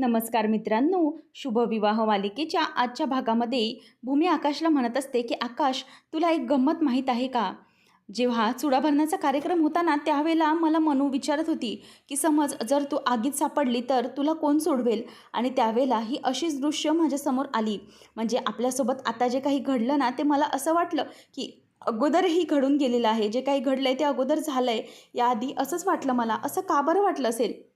नमस्कार मित्रांनो शुभविवाह मालिकेच्या आजच्या भागामध्ये भूमी आकाशला म्हणत असते की आकाश तुला एक गंमत माहीत आहे का? जेव्हा चुडाभरणाचा कार्यक्रम होता ना त्यावेळेला मला मनू विचारत होती की समज जर तू आगीत सापडली तर तुला कोण सोडवेल? आणि त्यावेळेला ही अशीच दृश्य माझ्यासमोर आली. म्हणजे आपल्यासोबत आता जे काही घडलं ना ते मला असं वाटलं की अगोदरही घडून गेलेलं आहे. जे काही घडलं आहे ते अगोदर झालं आहे याआधी असंच वाटलं मला. असं का बरं वाटलं असेल?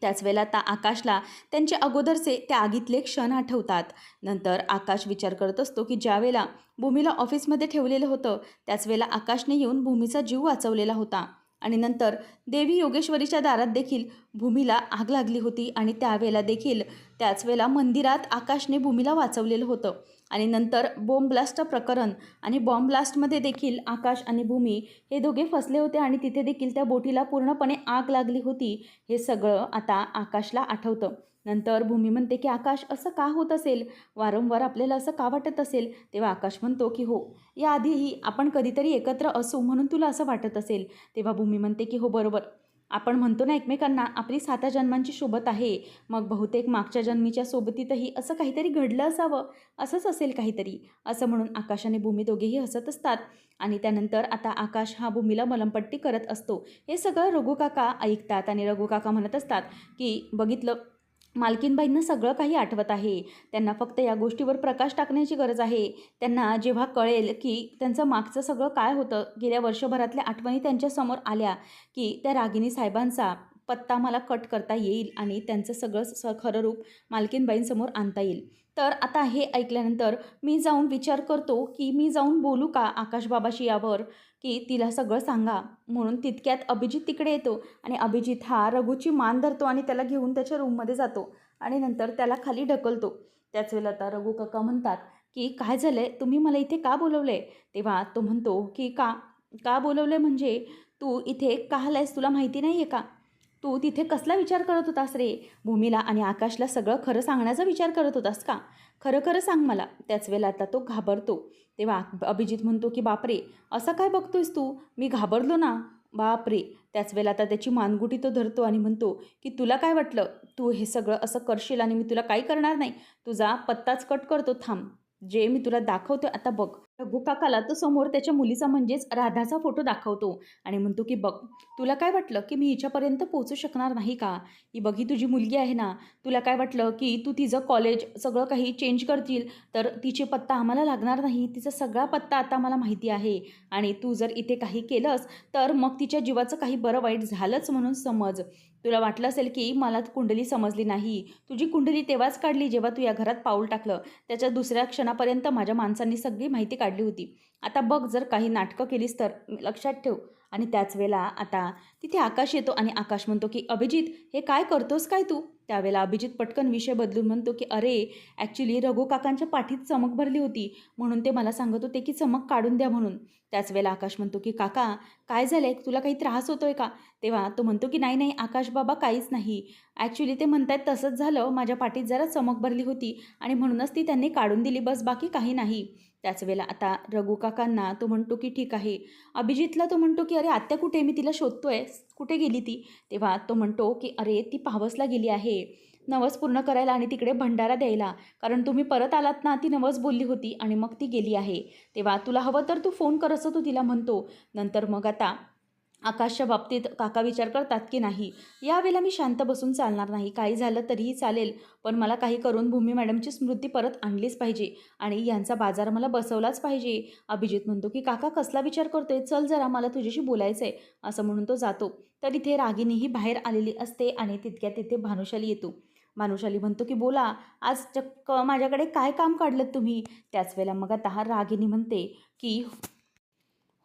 त्याच वेळेला आता आकाशला त्यांचे अगोदरचे त्या आगीतले क्षण आठवतात. नंतर आकाश विचार करत असतो की ज्यावेळेला भूमीला ऑफिसमध्ये ठेवलेलं होतं त्याच वेळेला आकाशने येऊन भूमीचा जीव वाचवलेला होता. आणि नंतर देवी योगेश्वरीच्या दारात देखील भूमीला आग लागली होती आणि त्यावेळेला देखील त्याच वेळेला मंदिरात आकाशने भूमीला वाचवलेलं होतं. आणि नंतर बॉम्ब ब्लास्ट प्रकरण आणि बॉम्ब ब्लास्टमध्ये देखील आकाश आणि भूमी हे दोघे फसले होते आणि तिथे देखील त्या बोटीला पूर्णपणे आग लागली होती हे सगळं आता आकाशला आठवतं. नंतर भूमी म्हणते की आकाश असं का होत असेल? वारंवार आपल्याला असं का वाटत असेल? तेव्हा आकाश म्हणतो की हो याआधीही आपण कधीतरी एकत्र असू म्हणून तुला असं वाटत असेल. तेव्हा भूमी म्हणते की हो बरोबर. आपण म्हणतो ना एकमेकांना आपली साता जन्मांची सोबत आहे. मग बहुतेक मागच्या जन्मीच्या सोबतीतही असं काहीतरी घडलं असावं. असंच असेल काहीतरी. असं म्हणून आकाश आणि भूमी दोघेही हसत असतात. आणि त्यानंतर आता आकाश हा भूमीला मलमपट्टी करत असतो. हे सगळं रघुकाका ऐकतात आणि रघुकाका म्हणत असतात की बघितलं मालकीनबाईंना सगळं काही आठवत आहे. त्यांना फक्त या गोष्टीवर प्रकाश टाकण्याची गरज आहे. त्यांना जेव्हा कळेल की त्यांचं मागचं सगळं काय होतं गेल्या वर्षभरातल्या आठवणी त्यांच्यासमोर आल्या की त्या रागिनी साहेबांचा पत्ता मला कट करता येईल आणि त्यांचं सगळं स खरं रूप मालकीनबाईंसमोर आणता येईल. तर आता हे ऐकल्यानंतर मी जाऊन विचार करतो की मी जाऊन बोलू का आकाशबाबाशी यावर? की तिला सगळं सांगा. म्हणून तितक्यात अभिजित तिकडे येतो आणि अभिजित हा रघुची मान धरतो आणि त्याला घेऊन त्याच्या रूममध्ये जातो आणि नंतर त्याला खाली ढकलतो. त्याच वेळेला आता रघु काका म्हणतात की काय झालं आहे तुम्ही मला इथे का बोलवलं आहे तेव्हा तो म्हणतो की का? का बोलवलं आहे म्हणजे तू इथे का आलायस? तुला माहिती नाही आहे का? तू तिथे कसला विचार करत होतास रे? भूमीला आणि आकाशला सगळं खरं सांगण्याचा विचार करत होतास का? खरं खरं सांग मला. त्याच वेळेला आता तो घाबरतो. तेव्हा अभिजित म्हणतो की बापरे असं काय बघतोयस तू? मी घाबरलो ना. बापरे. त्याच वेळेला आता त्याची मानगुटी तो धरतो आणि म्हणतो की तुला काय वाटलं? तू हे सगळं असं करशील आणि मी तुला काही करणार नाही. तुझा पत्ताच कट करतो. थांब. जे मी तुला दाखवतो आता बघ. काकाला तो समोर त्याच्या मुलीचा म्हणजेच राधाचा फोटो दाखवतो. आणि म्हणतो की बघ तुला काय वाटलं की मी हिच्यापर्यंत पोचू शकणार नाही का? ही बघ ही तुझी मुलगी आहे ना तुला काय वाटलं की तू तिचं कॉलेज सगळं काही चेंज करतील? तर तिचे पत्ता आम्हाला लागणार नाही. तिचा सगळा पत्ता आता मला माहिती आहे. आणि तू जर इथे काही केलंस तर मग तिच्या जीवाचं काही बरं वाईट झालंच म्हणून समज. तुला वाटलं असेल की मला कुंडली समजली नाही. तुझी कुंडली तेव्हाच काढली जेव्हा तू या घरात पाऊल टाकलं. त्याच्या दुसऱ्या क्षणापर्यंत माझ्या माणसांनी सगळी माहिती काढली. होती. आता बघ जर काही नाटकं केलीस तर लक्षात ठेव. आणि त्याच वेळेला आता तिथे आकाश येतो आणि आकाश म्हणतो की अभिजित हे काय करतोस काय तू? त्यावेळेला अभिजित पटकन विषय बदलून म्हणतो की अरे ॲक्च्युली रघु काकांच्या पाठीत चमक भरली होती. म्हणून ते मला सांगत होते की चमक काढून द्या म्हणून. त्याच वेळेला आकाश म्हणतो की काका काय झालं आहे तुला काही त्रास होतोय का? तेव्हा तो म्हणतो की नाही नाही आकाश बाबा काहीच नाही. ॲक्च्युली ते म्हणत आहेत तसंच झालं. माझ्या पाठीत जरा चमक भरली होती आणि म्हणूनच ती त्यांनी काढून दिली. बस बाकी काही नाही. त्याच वेळेला आता रघु काकांना तो म्हणतो की ठीक आहे. अभिजितला तो म्हणतो की अरे आत्या कुठे मी तिला शोधतोय. कुठे गेली ती? तेव्हा तो म्हणतो की अरे ती पावसला गेली आहे. नवस पूर्ण करायला आणि तिकडे भंडारा द्यायला. कारण तुम्ही परत आलात ना ती नवस बोलली होती आणि मग ती गेली आहे. तेव्हा तुला हवं तर तू फोन कर असं तू तिला म्हणतो. नंतर मग आता आकाशच्या बाबतीत काका विचार करतात की नाही. यावेळेला मी शांत बसून चालणार नाही. काही झालं तरीही चालेल पण मला काही करून भूमी मॅडमची स्मृती परत आणलीच पाहिजे आणि यांचा बाजार मला बसवलाच पाहिजे. अभिजित म्हणतो की काका कसला विचार करतोय? चल जरा मला तुझ्याशी बोलायचं आहे असं म्हणून तो जातो. तर इथे रागिनीही बाहेर आलेली असते आणि तितक्या तिथे भानुशाली येतो. भानुशाली म्हणतो की बोला आज चक्क माझ्याकडे काय काम काढलं तुम्ही? त्याच वेळेला मग आता हा रागिनी म्हणते की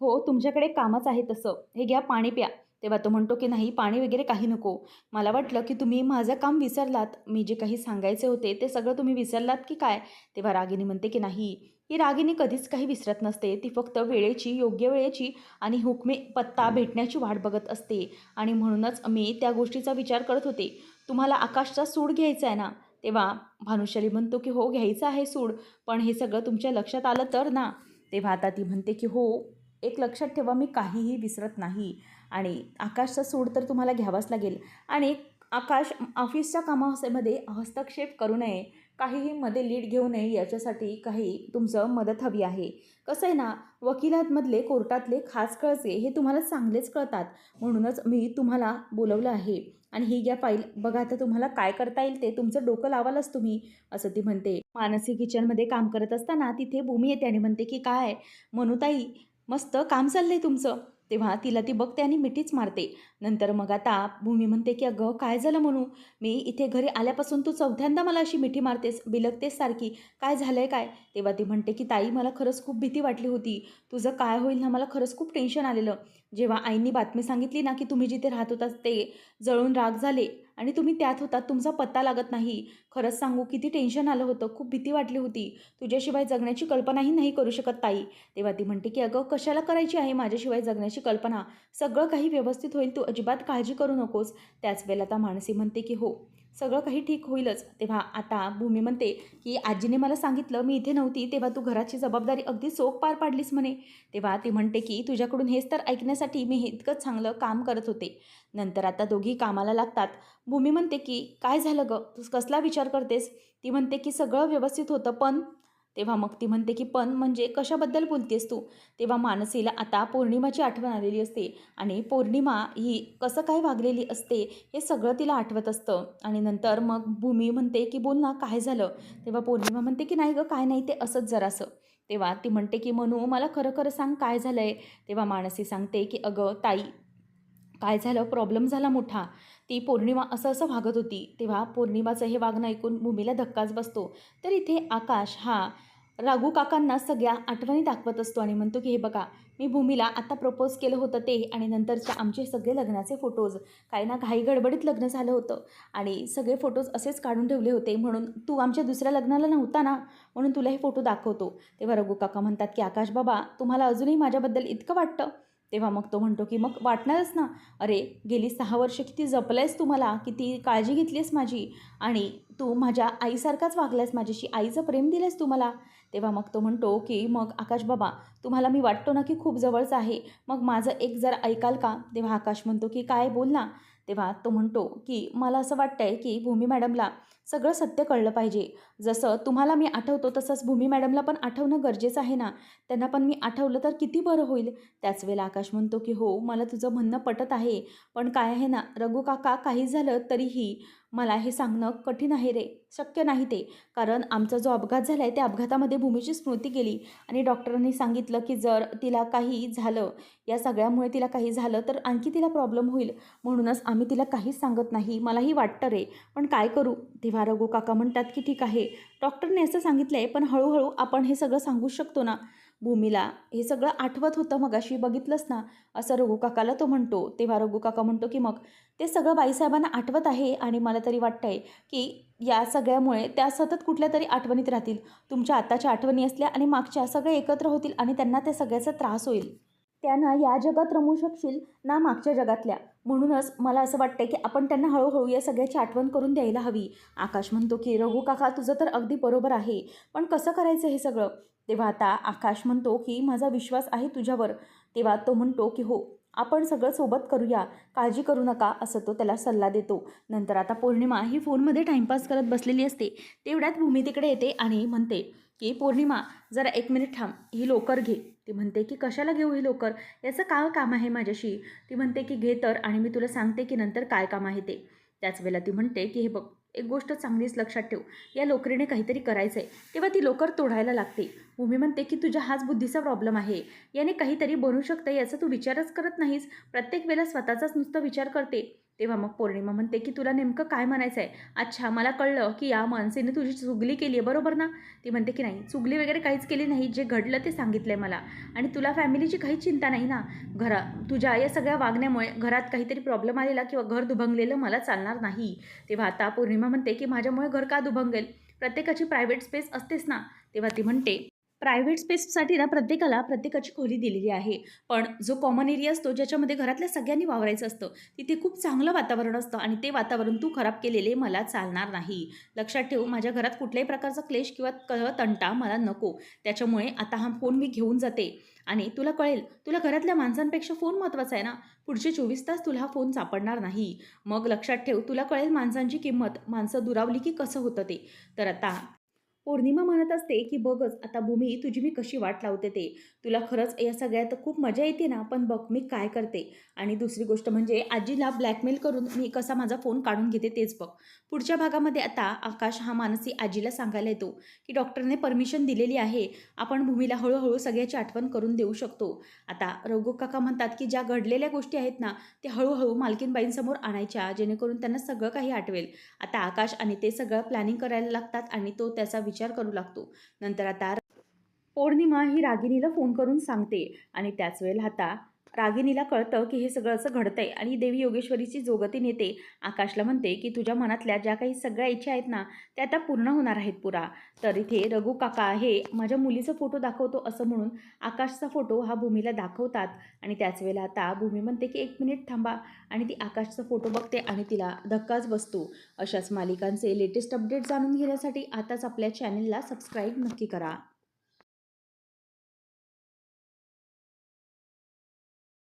हो तुमच्याकडे कामच आहे तसं. हे घ्या पाणी प्या. तेव्हा तो म्हणतो की नाही पाणी वगैरे काही नको. मला वाटलं की तुम्ही माझं काम विसरलात. मी जे काही सांगायचे होते ते सगळं तुम्ही विसरलात की काय? तेव्हा रागिनी म्हणते की नाही. ही रागिनी कधीच काही विसरत नसते. ती फक्त वेळेची योग्य वेळेची आणि हुकमे पत्ता भेटण्याची वाट बघत असते. आणि म्हणूनच मी त्या गोष्टीचा विचार करत होते. तुम्हाला आकाशचा सूड घ्यायचा आहे ना? तेव्हा भानुशाली म्हणतो की हो घ्यायचं आहे सूड पण हे सगळं तुमच्या लक्षात आलं तर ना? तेव्हा आता ती म्हणते की हो एक लक्षात ठेवा मी काहीही विसरत नाही. आणि आकाशचा सूड तर तुम्हाला घ्यावाच लागेल. आणि आकाश ऑफिसच्या कामामध्ये हस्तक्षेप करू नये काहीही मध्ये लीड घेऊ नये याच्यासाठी काही तुमचं मदत हवी आहे. कसं आहे ना वकिलातमधले कोर्टातले खास कळचे हे तुम्हाला चांगलेच कळतात. म्हणूनच मी तुम्हाला बोलवलं आहे. आणि ही घ्या फाईल. बघा आता तुम्हाला काय करता येईल ते. तुमचं डोकं लावालच तुम्ही असं ती म्हणते. मानसी किचनमध्ये काम करत असताना तिथे भूमी येते आणि म्हणते की काय? मनुताई मस्त काम चाललंय तुमचं. तेव्हा तिला ती बघते आणि मिठीच मारते. नंतर मग आता भूमी म्हणते की अगं काय झालं म्हणू? मी इथे घरी आल्यापासून तू चौथ्यांदा मला अशी मिठी मारतेस बिलकतेस सारखी. काय झालं आहे काय? तेव्हा ती म्हणते की ताई मला खरंच खूप भीती वाटली होती. तुझं काय होईल ना मला खरंच खूप टेन्शन आलेलं. जेव्हा आईंनी बातमी सांगितली ना की तुम्ही जिथे राहत होता ते जळून राग झाले आणि तुम्ही त्यात होता तुमचा पत्ता लागत नाही. खरंच सांगू किती टेन्शन आलं होतं खूप भीती वाटली होती. तुझ्याशिवाय जगण्याची कल्पनाही नाही करू शकत ताई. तेव्हा ती म्हणते की अगं कशाला करायची आहे माझ्याशिवाय जगण्याची कल्पना? सगळं काही व्यवस्थित होईल तू अजिबात काळजी करू नकोस. त्याच वेळेला आता मानसी म्हणते की हो सगळं काही ठीक होईलच. तेव्हा आता भूमी म्हणते की आजीने मला सांगितलं मी इथे नव्हती. तेव्हा तू घराची जबाबदारी अगदी चोख पार पाडलीस म्हणे. तेव्हा ती म्हणते की तुझ्याकडून हेच तर ऐकण्यासाठी मी इतकंच चांगलं काम करत होते. नंतर आता दोघी कामाला लागतात. भूमी म्हणते की काय झालं गं? तू कसला विचार करतेस? ती म्हणते की सगळं व्यवस्थित होतं पण तेव्हा मग ती म्हणते की पण म्हणजे कशाबद्दल बोलतेस तू? तेव्हा मानसीला आता पौर्णिमाची आठवण आलेली असते आणि पौर्णिमा ही कसं काय वागलेली असते हे सगळं तिला आठवत असतं. आणि नंतर मग भूमी म्हणते की बोल ना काय झालं? तेव्हा पौर्णिमा म्हणते की नाही गं काय नाही ते असंच जरासं. तेव्हा ती म्हणते की मनू मला खरं खरं सांग काय झालं आहे तेव्हा मानसी सांगते की अगं ताई काय झालं? प्रॉब्लेम झाला मोठा. ती पौर्णिमा असं असं वागत होती. तेव्हा पौर्णिमाचं हे वागणं ऐकून भूमीला धक्काच बसतो. तर इथे आकाश हा राघू काकांना सगळ्या आठवणी दाखवत असतो आणि म्हणतो की हे बघा मी भूमीला आता प्रपोज केलं होतं ते आणि नंतरचे आमचे सगळे लग्नाचे फोटोज काही ना काही गडबडीत लग्न झालं होतं आणि सगळे फोटोज असेच काढून ठेवले होते. म्हणून तू आमच्या दुसऱ्या लग्नाला नव्हता ना? म्हणून तुला हे फोटो दाखवतो. तेव्हा रघु काका म्हणतात की आकाश बाबा तुम्हाला अजूनही माझ्याबद्दल इतकं वाटतं? तेव्हा मग तो म्हणतो की मग वाटणारच ना? अरे गेली सहा वर्ष किती जपलंयस तू मला किती काळजी घेतलीस माझी? आणि तू माझ्या आईसारखाच वागलायस? माझ्याशी आईचं प्रेम दिलंस तू मला तेव्हा मग तो म्हणतो की मग आकाश बाबा तुम्हाला मी वाटतो ना की खूप जवळचं आहे. मग माझं एक जर ऐकाल का? तेव्हा आकाश म्हणतो की काय बोल ना तेव्हा तो म्हणतो की मला असं वाटतंय की भूमी मॅडमला सगळं सत्य कळलं पाहिजे. जसं तुम्हाला मी आठवतो तसंच भूमी मॅडमला पण आठवणं गरजेचं आहे ना. त्यांना पण मी आठवलं तर किती बरं होईल. त्याच वेळेला आकाश म्हणतो की हो मला तुझं म्हणणं पटत आहे. पण काय आहे ना रघु काका काही झालं तरीही मला हे सांगणं कठीण आहे रे. शक्य नाही ते. कारण आमचा जो अपघात झाला आहे त्या अपघातामध्ये भूमीची स्मृती गेली आणि डॉक्टरांनी सांगितलं की जर तिला काही झालं या सगळ्यामुळे तिला काही झालं तर आणखी तिला प्रॉब्लेम होईल. म्हणूनच आम्ही तिला काहीच सांगत नाही. मलाही वाटतं रे. पण काय करू? तेव्हा रघु काका म्हणतात की ठीक आहे. डॉक्टरने असं सांगितलं आहे पण हळूहळू आपण हे सगळं सांगू शकतो ना. भूमीला हे सगळं आठवत होतं मगाशी बघितलंस ना? असं रघु काकाला तो म्हणतो. तेव्हा रघु काका म्हणतो की मग ते सगळं बाईसाहेबांना आठवत आहे आणि मला तरी वाटतं आहे की या सगळ्यामुळे त्या सतत कुठल्या तरी आठवणीत राहतील. तुमच्या आत्ताच्या आठवणी असल्या आणि मागच्या सगळे एकत्र होतील आणि त्यांना त्या सगळ्याचा त्रास होईल. त्यांना या जगात रमू शकशील ना मागच्या जगातल्या. म्हणूनच मला असं वाटतं की आपण त्यांना हळूहळू या सगळ्याची आठवण करून द्यायला हवी. आकाश म्हणतो की रघु काका तुझं तर अगदी बरोबर आहे. पण कसं करायचं हे सगळं? तेव्हा आता आकाश म्हणतो की माझा विश्वास आहे तुझ्यावर. तेव्हा तो म्हणतो की हो आपण सगळं सोबत करूया. काळजी करू नका असं तो त्याला सल्ला देतो. नंतर आता पौर्णिमा ही फोनमध्ये टाईमपास करत बसलेली असते. तेवढ्यात भूमी तिकडे येते आणि म्हणते की पौर्णिमा जरा एक मिनिट थांब. ही लोकर घे. ती म्हणते की कशाला घेऊ ही लोकर? याचं काय काम आहे माझ्याशी? ती म्हणते की घे तर आणि मी तुला सांगते की नंतर काय काम आहे ते. त्याच वेळेला ती म्हणते की हे बघ एक गोष्ट चांगलीच लक्षात ठेव. या लोकरीने काहीतरी करायचं आहे तेव्हा ती लोकर तोडायला लागते. भूमी म्हणते की तुझ्या हाच बुद्धीचा प्रॉब्लेम आहे. याने काहीतरी बनू शकतं याचा तू विचारच करत नाहीस. प्रत्येक वेळेला स्वतःचाच नुसता विचार करते. तेव्हा मग पौर्णिमा म्हणते की तुला नेमकं काय म्हणायचं आहे? अच्छा मला कळलं की या माणसेने तुझी चुगली केली आहे बरोबर ना? ती म्हणते की नाही चुगली वगैरे काहीच केली नाही जे घडलं ते सांगितलं आहे मला. आणि तुला फॅमिलीची काहीच चिंता नाही ना? घरा तुझ्या या सगळ्या वागण्यामुळे घरात काहीतरी प्रॉब्लेम आलेला किंवा घर दुभंगलेलं मला चालणार नाही. तेव्हा आता पौर्णिमा म्हणते की माझ्यामुळे घर का दुभंगेल? प्रत्येकाची प्रायव्हेट स्पेस असतेच ना? तेव्हा ती म्हणते प्रायव्हेट स्पेससाठी ना प्रत्येकाला प्रत्येकाची खोली दिलेली आहे. पण जो कॉमन एरिया असतो ज्याच्यामध्ये घरातल्या सगळ्यांनी वावरायचं असतं तिथे खूप चांगलं वातावरण असतं आणि ते वातावरण तू खराब केलेले मला चालणार नाही. लक्षात ठेव माझ्या घरात कुठल्याही प्रकारचा क्लेश किंवा क तंटा मला नको. त्याच्यामुळे आता हा फोन मी घेऊन जाते. आणि तुला कळेल तुला घरातल्या माणसांपेक्षा फोन महत्त्वाचा आहे ना? पुढचे चोवीस तास तुला हा फोन सापडणार नाही. मग लक्षात ठेव तुला कळेल माणसांची किंमत माणसं दुरावली की कसं होतं ते. तर आता पौर्णिमा म्हणत असते की बघच आता भूमी तुझी मी कशी वाट लावते ते. तुला खरंच या सगळ्यात खूप मजा येते ना पण बघ मी काय करते. आणि दुसरी गोष्ट म्हणजे आजीला ब्लॅकमेल करून मी कसा माझा फोन काढून घेते तेच बघ. पुढच्या भागामध्ये आता आकाश हा मानसी आजीला सांगायला येतो की डॉक्टरने परमिशन दिलेली आहे. आपण भूमीला हळूहळू सगळ्याची आठवण करून देऊ शकतो. आता रघु काका म्हणतात की ज्या घडलेल्या गोष्टी आहेत ना त्या हळूहळू मालकीनबाईंसमोर आणायच्या जेणेकरून त्यांना सगळं काही आठवेल. आता आकाश आणि ते सगळं प्लॅनिंग करायला लागतात आणि तो त्याचा विचार विचार करू लागतो. नंतर आता पौर्णिमा ही रागिणीला फोन करून सांगते आणि त्याच वेळेला आता रागिणीला कळतं की हे सगळं असं घडतंय आणि देवी योगेश्वरीची जोगती नेते आकाशला म्हणते की तुझ्या मनातल्या ज्या काही सगळ्या इच्छा आहेत ना त्या आता पूर्ण होणार आहेत पुरा. तर इथे रघु काका हे माझ्या मुलीचा फोटो दाखवतो असं म्हणून आकाशचा फोटो हा भूमीला दाखवतात आणि त्याच वेळेला आता भूमी म्हणते की एक मिनिट थांबा आणि ती आकाशचा फोटो बघते आणि तिला धक्काच बसतो. अशाच मालिकांचे लेटेस्ट अपडेट जाणून घेण्यासाठी आताच आपल्या चॅनेलला सबस्क्राईब नक्की करा.